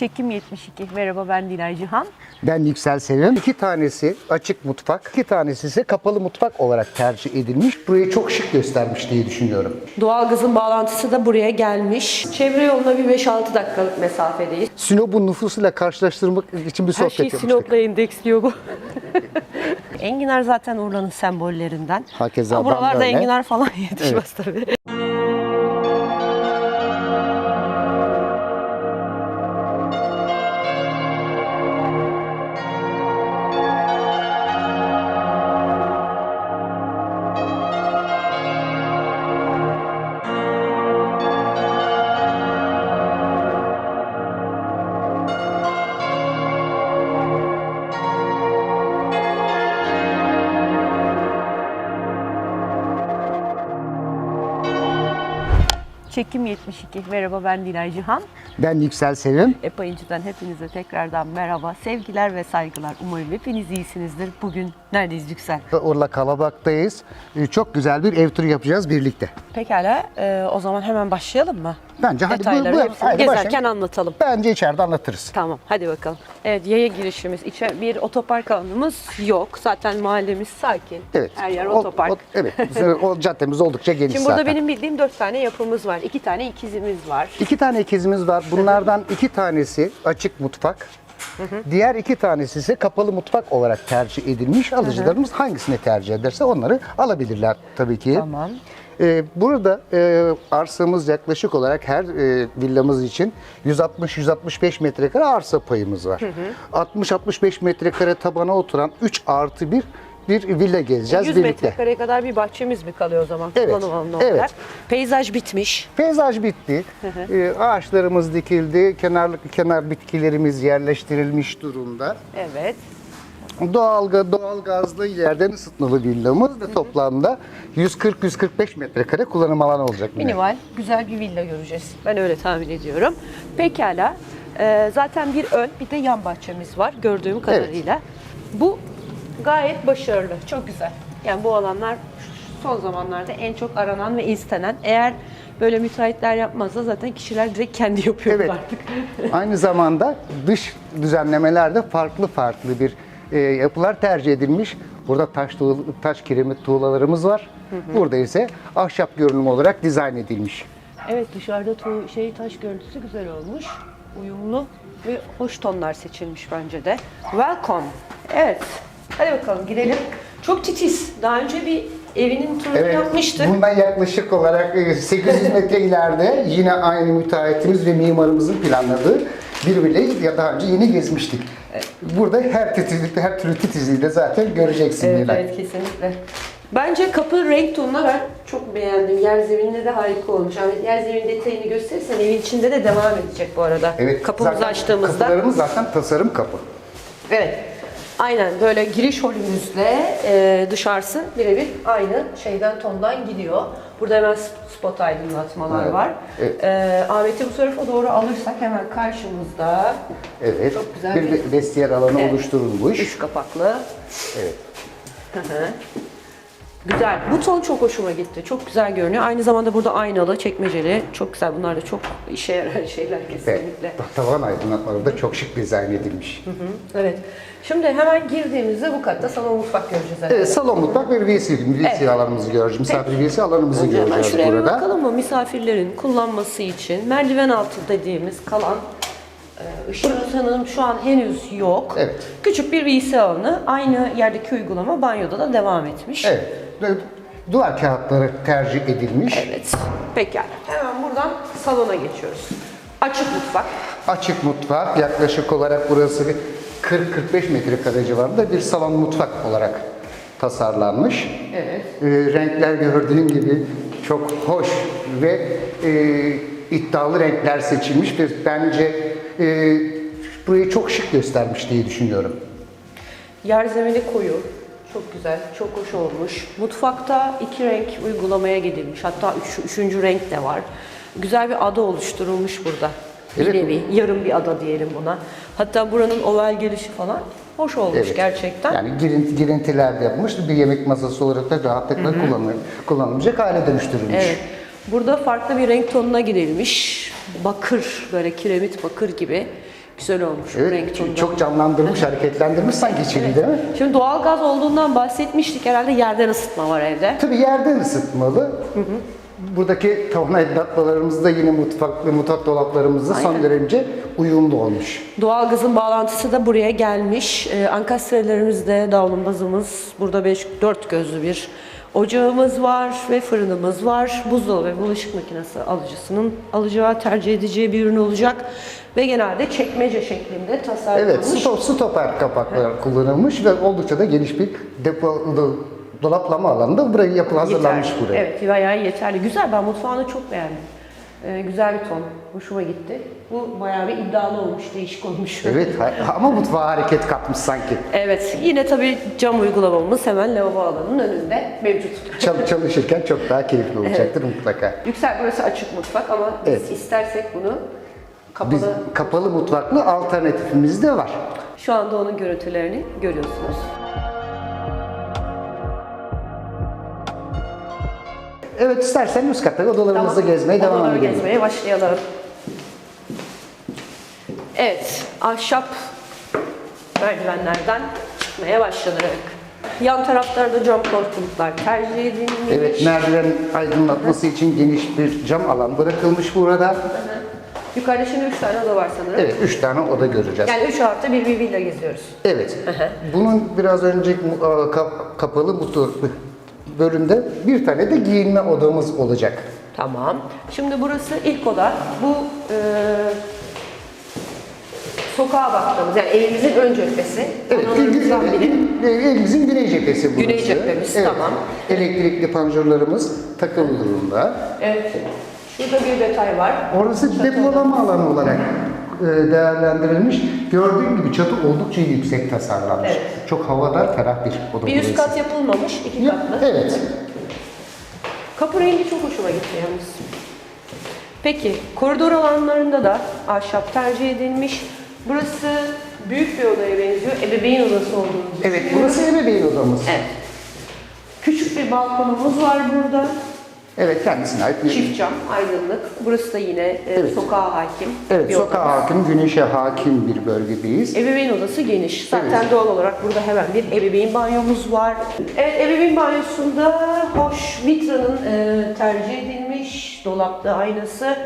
Çekim 72. Merhaba ben Dilay Cihan. Ben Yüksel Sevim. İki tanesi açık mutfak, iki tanesi ise kapalı mutfak olarak tercih edilmiş. Burayı çok şık göstermiş diye düşünüyorum. Doğalgazın bağlantısı da buraya gelmiş. Çevre yoluna bir 5-6 dakikalık mesafedeyiz. Sinop'un nüfusuyla karşılaştırmak için bir Her sohbet şey yapmıştık. Sinop'la endeksliyor bu. enginar zaten Urla'nın sembollerinden. Hakeza Ama buralarda öyle. enginar falan yetişmez tabii. Çekim 72. Merhaba ben Dilay Cihan. Ben Yüksel Sevim. Epayıncı'dan hepinize tekrardan merhaba. Sevgiler ve saygılar. Umarım hepiniz iyisinizdir. Bugün neredeyiz Yüksel? Urla Kalabak'tayız. Ee, Çok güzel bir ev turu yapacağız birlikte. Pekala e, o zaman hemen başlayalım mı? Bence hadi bu- bu- hepsini haydi gezerken başlayalım. anlatalım. Bence içeride anlatırız. Tamam hadi bakalım. Evet yaya girişimiz. İçe bir otopark alanımız yok. Zaten mahallemiz sakin. Evet. Her yer O- otopark. o- evet. O caddemiz oldukça geniş Şimdi burada zaten. benim bildiğim dört tane yapımız var. İki tane ikizimiz var. İki tane ikizimiz var. Bunlardan iki tanesi açık mutfak. Diğer iki tanesi ise kapalı mutfak olarak tercih edilmiş. Alıcılarımız hangisini tercih ederse onları alabilirler tabii ki. Tamam. Ee, burada e, arsamız yaklaşık olarak her e, villamız için 160-165 metrekare arsa payımız var. 60-65 metrekare tabana oturan 3 artı 1 bir villa gezeceğiz 100 birlikte. metrekareye kadar bir bahçemiz mi kalıyor o zaman Evet, kullanım alanı evet. olarak? Peyzaj bitmiş. Peyzaj bitti. Ee, ağaçlarımız dikildi. Kenar kenar bitkilerimiz yerleştirilmiş durumda. Evet. Doğal doğal gazlı yerden ısıtmalı villamız ve toplamda 140-145 metrekare kullanım alanı olacak. Minimal, güzel bir villa göreceğiz. Ben öyle tahmin ediyorum. Pekala. Ee, zaten bir ön, bir de yan bahçemiz var gördüğüm kadarıyla. Bu gayet başarılı, çok güzel. Yani bu alanlar son zamanlarda en çok aranan ve istenen. Eğer böyle müteahhitler yapmazsa zaten kişiler direkt kendi yapıyor Evet. artık. Aynı zamanda dış düzenlemelerde farklı farklı bir e, yapılar tercih edilmiş. Burada taş tuğ- taş kiremit tuğlalarımız var. Burada ise ahşap görünüm olarak dizayn edilmiş. Evet dışarıda tu şey taş görüntüsü güzel olmuş. Uyumlu ve hoş tonlar seçilmiş bence de. Welcome. Evet. Hadi bakalım girelim. Çok titiz. Daha önce bir evinin turunu yapmıştık. Bundan yaklaşık olarak e, 800 metre ileride yine aynı müteahhitimiz ve mimarımızın planladığı bir villayı ya daha önce yeni gezmiştik. Burada her titizlikte, her türlü titizliği de zaten göreceksin Evet, Nilay. evet kesinlikle. Bence kapı renk tonuna ben çok beğendim. Yer zemininde de harika olmuş. Yani yer zemin detayını gösterirsen evin içinde de devam edecek bu arada. Evet, Kapımızı zaten açtığımızda. Kapılarımız zaten tasarım kapı. Evet. Aynen böyle giriş holümüzle e, dışarısı birebir aynı şeyden tondan gidiyor. Burada hemen spot aydınlatmalar Evet, var. evet. E, Ahmet'i bu tarafa doğru alırsak hemen karşımızda Evet. Çok güzel bir, bir- vestiyer alanı Evet. oluşturulmuş. üç kapaklı. Evet. Hı hı. Güzel. Bu ton çok hoşuma gitti. Çok güzel görünüyor. Aynı zamanda burada aynalı, çekmeceli. Çok güzel. Bunlar da çok işe yarar şeyler kesinlikle. tavan aydınlatmaları da çok şık dizayn edilmiş. Evet. Şimdi hemen girdiğimizde bu katta salon mutfak göreceğiz. Evet, salon mutfak ve VC, VC Evet. alanımızı göreceğiz. Misafir VC alanımızı Önce hemen göreceğiz şuraya bir burada. bakalım mı? Misafirlerin kullanması için merdiven altı dediğimiz kalan e, ışığı sanırım şu an henüz yok. Evet. Küçük bir VC alanı. Aynı yerdeki uygulama banyoda da devam etmiş. Evet. ve Duvar kağıtları tercih edilmiş. Evet. Pekala. Hemen buradan salona geçiyoruz. Açık mutfak. Açık mutfak yaklaşık olarak burası bir 40-45 metrekare civarında bir salon mutfak olarak tasarlanmış. Evet. Ee, renkler gördüğün gibi çok hoş ve e, iddialı renkler seçilmiş ve bence e, burayı çok şık göstermiş diye düşünüyorum. Yer zemini koyu. Çok güzel, çok hoş olmuş. Mutfakta iki renk uygulamaya gidilmiş. Hatta üç, üçüncü renk de var. Güzel bir ada oluşturulmuş burada. Bir Evet. nevi, yarım bir ada diyelim buna. Hatta buranın oval gelişi falan hoş olmuş Evet. gerçekten. Yani girinti, girintiler de yapılmış. Bir yemek masası olarak da rahatlıkla kullanılır, kullanılacak hale dönüştürülmüş. Evet. Burada farklı bir renk tonuna gidilmiş. Bakır, böyle kiremit bakır gibi Güzel olmuş. renk Evet, tonu da. çok canlandırmış, hareketlendirmiş sanki içeriği değil mi? Şimdi doğal gaz olduğundan bahsetmiştik. Herhalde yerden ısıtma var evde. Tabii yerden ısıtmalı. Buradaki tavan aydınlatmalarımız da yine mutfak ve mutfak dolaplarımızda son derece uyumlu olmuş. Doğalgazın bağlantısı da buraya gelmiş. Ee, ankastrelerimiz davlumbazımız. Burada 5 4 gözlü bir ocağımız var ve fırınımız var. Buzdolabı ve bulaşık makinesi alıcısının alacağı, tercih edeceği bir ürün olacak. Ve genelde çekmece şeklinde tasarlanmış. Evet, stop, stoper kapaklar kullanılmış ve oldukça da geniş bir depo dolaplama alanında buraya yapı hazırlanmış Yeterli. buraya. Evet, bayağı yeterli. Güzel, ben mutfağını çok beğendim. Ee, güzel bir ton. Hoşuma gitti. Bu bayağı bir iddialı olmuş, değişik olmuş. Evet, ama mutfağa hareket katmış sanki. Evet, yine tabii cam uygulamamız hemen lavabo alanının önünde mevcut. Çal- çalışırken çok daha keyifli olacaktır mutlaka. Yüksel burası açık mutfak ama biz Evet. istersek bunu kapalı. Biz kapalı mutfaklı alternatifimiz de var. Şu anda onun görüntülerini görüyorsunuz. Evet, istersen üst katta odalarımızı Tamam, gezmeye devam odaları edelim. gezmeye başlayalım. Evet, ahşap merdivenlerden çıkmaya başladık. Yan taraflarda cam korkuluklar tercih edilmiş. Evet, merdiven aydınlatması için geniş bir cam alan bırakılmış burada. Yukarıda şimdi 3 tane oda var sanırım. Evet, üç tane oda göreceğiz. Yani 3 artı bir bir villa geziyoruz. Evet. Bunun biraz önce e, kap- kapalı mutlu bölümde bir tane de giyinme odamız olacak. Tamam. Şimdi burası ilk oda. Bu e, sokağa baktığımız yani evimizin ön cephesi. Evet, Odalarımızdan biri. evimizin güney cephesi burası. Güney cephemiz, tamam. Elektrikli panjurlarımız takılı durumda. Evet. Şurada bir detay var. Orası depolama alanı olarak değerlendirilmiş. Gördüğün gibi çatı oldukça yüksek tasarlanmış. Evet. Çok havadar, ferah bir oda Bir üst kat yapılmamış, iki katlı. Evet. Kapı rengi çok hoşuma gitti yalnız. Peki, koridor alanlarında da ahşap tercih edilmiş. Burası büyük bir odaya benziyor. Ebeveyn odası olduğunu Evet, burası ebeveyn odamız. Evet. Küçük bir balkonumuz var burada. Evet, kendisine ait bir Çift cam, aydınlık. Burası da yine e, Evet. sokağa hakim. Evet, sokağa odamız. hakim, güneşe hakim bir bölgedeyiz. Ebeveyn odası geniş. Zaten Evet. doğal olarak burada hemen bir ebeveyn banyomuz var. Evet, ebeveyn banyosunda hoş vitranın e, tercih edilmiş dolaplı aynası.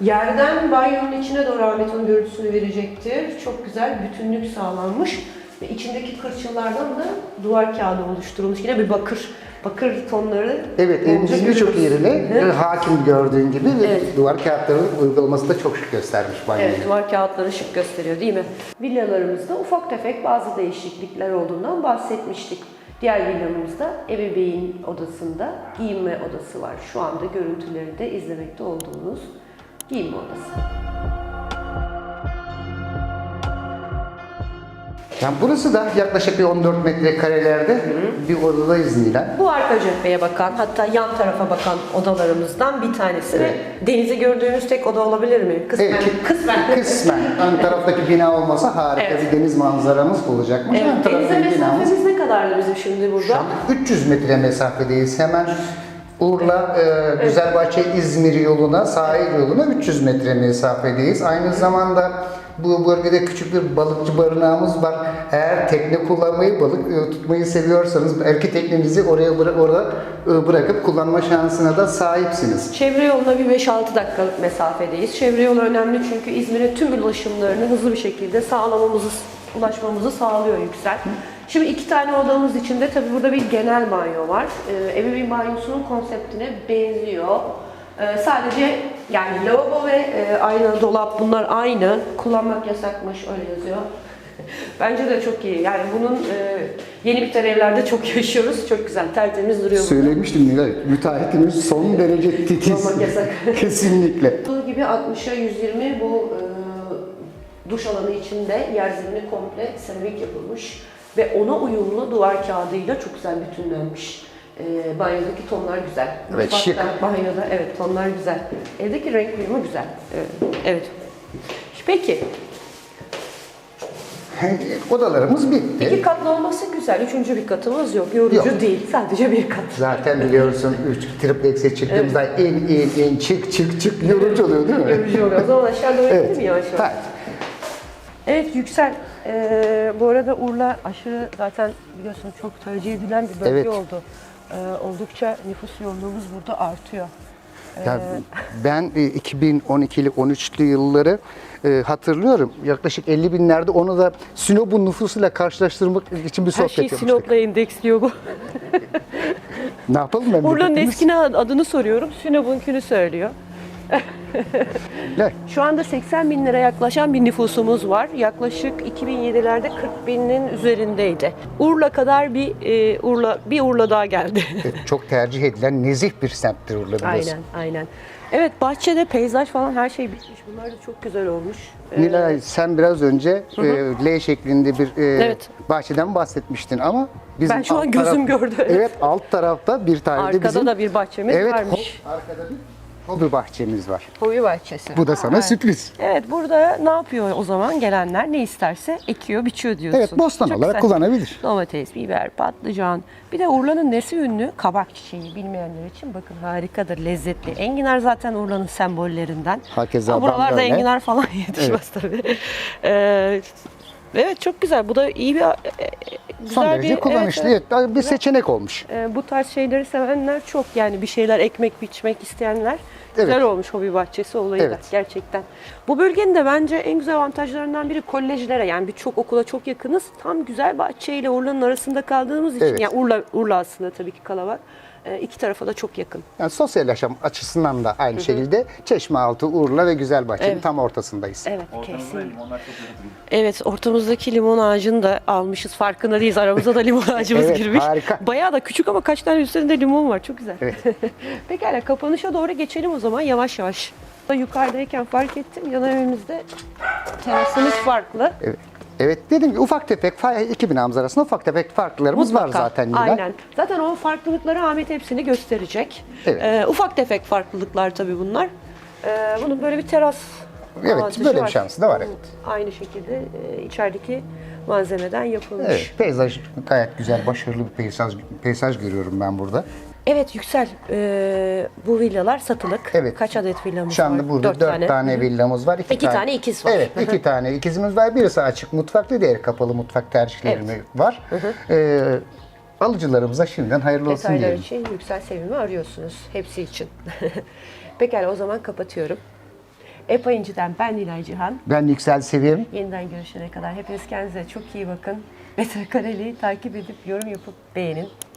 Yerden banyonun içine doğru Ahmet'in görüntüsünü verecektir. Çok güzel bütünlük sağlanmış. Ve içindeki kırçıllardan da duvar kağıdı oluşturulmuş. Yine bir bakır, bakır tonları. Evet, evimizin birçok yerine Hı. hakim gördüğün gibi ve Evet. duvar kağıtlarının uygulaması da çok şık göstermiş banyoyu. Evet, duvar kağıtları şık gösteriyor değil mi? Villalarımızda ufak tefek bazı değişiklikler olduğundan bahsetmiştik. Diğer villamızda ebeveyn odasında giyinme odası var. Şu anda görüntüleri de izlemekte olduğunuz giyinme odası. Yani burası da yaklaşık bir 14 metrekarelerde bir odadayız Nilan. Bu arka cepheye bakan, hatta yan tarafa bakan odalarımızdan bir tanesi ve denize gördüğünüz tek oda olabilir mi? Kısmen. Evet, Kısmen. Kısmen. Ön taraftaki bina olmasa harika Evet. bir deniz manzaramız olacakmış. Ön Evet, denize taraftaki binamız mesafemiz ne kadardı bizim şimdi şu burada? an 300 metre mesafedeyiz. Hemen Urla, e, Güzelbahçe, İzmir yoluna, sahil yoluna 300 metre mesafedeyiz. Aynı zamanda bu bölgede küçük bir balıkçı barınağımız var. Eğer tekne kullanmayı, balık e, tutmayı seviyorsanız belki teknenizi oraya bıra- orada e, bırakıp kullanma şansına da sahipsiniz. Çevre yoluna bir 5-6 dakikalık mesafedeyiz. Çevre yolu önemli çünkü İzmir'e tüm ulaşımlarını hızlı bir şekilde sağlamamızı, ulaşmamızı sağlıyor Yüksel. Şimdi iki tane odamız içinde tabii burada bir genel banyo var. Ee, ebeveyn banyosunun konseptine benziyor. Ee, sadece yani lavabo ve e, ayna, dolap bunlar aynı. Kullanmak yasakmış öyle yazıyor. Bence de çok iyi. Yani bunun e, yeni biten evlerde çok yaşıyoruz. Çok güzel, tertemiz duruyor. Söylemiştim Nilay, müteahhitimiz son derece titiz. Olmak yasak. Kesinlikle. Olduğu gibi 60'a 120 bu e, duş alanı içinde yer zemini komple seramik yapılmış ve ona uyumlu duvar kağıdıyla çok güzel bütünlenmiş. E, banyodaki tonlar güzel. Evet, şık. Banyoda evet tonlar güzel. Evdeki renk uyumu güzel. Evet. evet. Peki Odalarımız bitti. iki katlı olması güzel. Üçüncü bir katımız yok. Yorucu Yok. değil. Sadece bir kat. Zaten biliyorsun 3 triplex'e çıktığımızda en en en çık çık çık yorucu oluyor değil mi? Yorucu oluyor. O zaman aşağı doğru Evet. mi yavaş yavaş? Hayır. Evet Yüksel. Ee, bu arada Urla aşırı zaten biliyorsun çok tercih edilen bir bölge Evet. oldu. Ee, oldukça nüfus yoğunluğumuz burada artıyor. Ya ben e, 2012'li 13'lü yılları e, hatırlıyorum. Yaklaşık 50 binlerde onu da Sinop'un nüfusuyla karşılaştırmak için bir Her sohbet şey yapmıştık. Sinop'la endeksliyor bu. Ne yapalım Urla'nın memleketimiz? eskine adını soruyorum. Sinop'unkünü söylüyor. Ne? Şu anda 80 bin lira yaklaşan bir nüfusumuz var. Yaklaşık 2007'lerde 40 binin üzerindeydi. Urla kadar bir e, Urla bir Urla daha geldi. Evet, Çok tercih edilen nezih bir semttir Urla biliyorsun. aynen, aynen. Evet bahçede peyzaj falan her şey bitmiş. Bunlar da çok güzel olmuş. Ee, Nilay sen biraz önce e, L şeklinde bir e, Evet. bahçeden bahsetmiştin ama bizim Ben şu an gözüm gördü, evet. Alt tarafta bir tane de Arkada bizim da bir bahçemiz evet, varmış. arkada bir hobi bahçemiz var. Hobi bahçesi. Bu da sana Evet. sürpriz. Evet burada ne yapıyor o zaman gelenler ne isterse ekiyor biçiyor diyorsun. Evet bostan Çok olarak güzel. kullanabilir. Domates, biber, patlıcan. Bir de Urla'nın nesi ünlü? Kabak çiçeği bilmeyenler için bakın harikadır, lezzetli. Enginar zaten Urla'nın sembollerinden. Hakeza Ama buralarda öyle. enginar falan yetişmez tabii. Ee, evet çok güzel. Bu da iyi bir e, e, güzel Son derece bir, kullanışlı. evet, evet. Bir seçenek olmuş. Ee, bu tarz şeyleri sevenler çok yani bir şeyler ekmek biçmek isteyenler güzel Evet. olmuş hobi bahçesi olayı da Evet. gerçekten. Bu bölgenin de bence en güzel avantajlarından biri kolejlere yani birçok okula çok yakınız. Tam güzel bahçeyle Urla'nın arasında kaldığımız için Evet. yani Urla, Urla aslında tabii ki Kalavar. Ee, iki tarafa da çok yakın. Yani sosyal yaşam açısından da aynı şekilde Çeşmealtı, Urla ve Güzelbahçe'nin Evet. tam ortasındayız. Evet kesin. Evet ortamızdaki limon ağacını da almışız farkında değiliz. Aramıza da limon ağacımız Evet, girmiş. harika. Bayağı da küçük ama kaç tane üstünde limon var çok güzel. Evet. Pekala kapanışa doğru geçelim o zaman yavaş yavaş. Yukarıdayken fark ettim yan evimizde terasımız farklı. Evet. Evet dedim ki ufak tefek fa- iki binamız arasında ufak tefek farklarımız var Mutlaka. zaten Nilay. Aynen. Zaten o farklılıkları Ahmet hepsini gösterecek. Evet. Ee, ufak tefek farklılıklar tabii bunlar. Ee, bunun böyle bir teras Evet, böyle bir var. şansı da var, evet. Aynı şekilde e, içerideki malzemeden yapılmış. Evet, peyzaj gayet güzel, başarılı bir peyzaj, peyzaj görüyorum ben burada. Evet Yüksel, e, bu villalar satılık. Evet. Kaç adet villamız Şu anda var? burada dört tane, villamız var. İki tane ikiz var. Evet, iki tane ikizimiz var. Birisi açık mutfaklı, diğeri kapalı mutfak tercihlerimiz var. Ee, alıcılarımıza şimdiden hayırlı olsun Detaylar diyelim. için Yüksel Sevim'i arıyorsunuz. Hepsi için. Pekala o zaman kapatıyorum. EPA İnci'den ben Nilay Cihan. Ben Yüksel Sevim. Yeniden görüşene kadar hepiniz kendinize çok iyi bakın. Metrekareliği takip edip yorum yapıp beğenin.